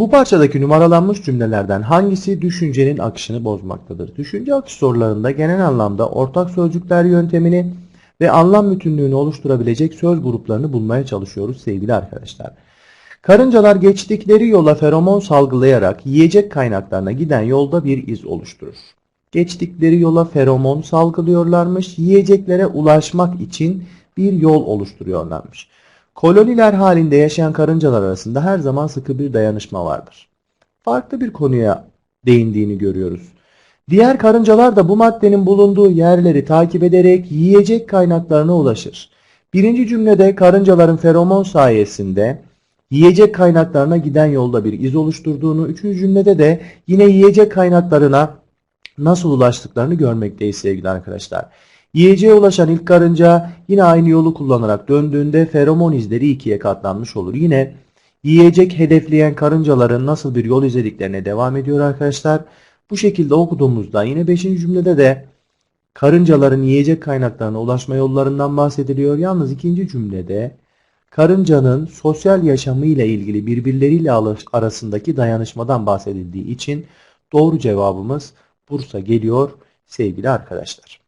Bu parçadaki numaralanmış cümlelerden hangisi düşüncenin akışını bozmaktadır? Düşünce akış sorularında genel anlamda ortak sözcükler yöntemini ve anlam bütünlüğünü oluşturabilecek söz gruplarını bulmaya çalışıyoruz sevgili arkadaşlar. Karıncalar geçtikleri yola feromon salgılayarak yiyecek kaynaklarına giden yolda bir iz oluşturur. Geçtikleri yola feromon salgılıyorlarmış, yiyeceklere ulaşmak için bir yol oluşturuyorlarmış. Koloniler halinde yaşayan karıncalar arasında her zaman sıkı bir dayanışma vardır. Farklı bir konuya değindiğini görüyoruz. Diğer karıncalar da bu maddenin bulunduğu yerleri takip ederek yiyecek kaynaklarına ulaşır. Birinci cümlede karıncaların feromon sayesinde yiyecek kaynaklarına giden yolda bir iz oluşturduğunu, üçüncü cümlede de yine yiyecek kaynaklarına nasıl ulaştıklarını görmekteyiz sevgili arkadaşlar. Yiyeceğe ulaşan ilk karınca yine aynı yolu kullanarak döndüğünde feromon izleri ikiye katlanmış olur. Yine yiyecek hedefleyen karıncaların nasıl bir yol izlediklerine devam ediyor arkadaşlar. Bu şekilde okuduğumuzda yine 5. cümlede de karıncaların yiyecek kaynaklarına ulaşma yollarından bahsediliyor. Yalnız ikinci cümlede karıncanın sosyal yaşamı ile ilgili birbirleriyle arasındaki dayanışmadan bahsedildiği için doğru cevabımız Bursa geliyor sevgili arkadaşlar.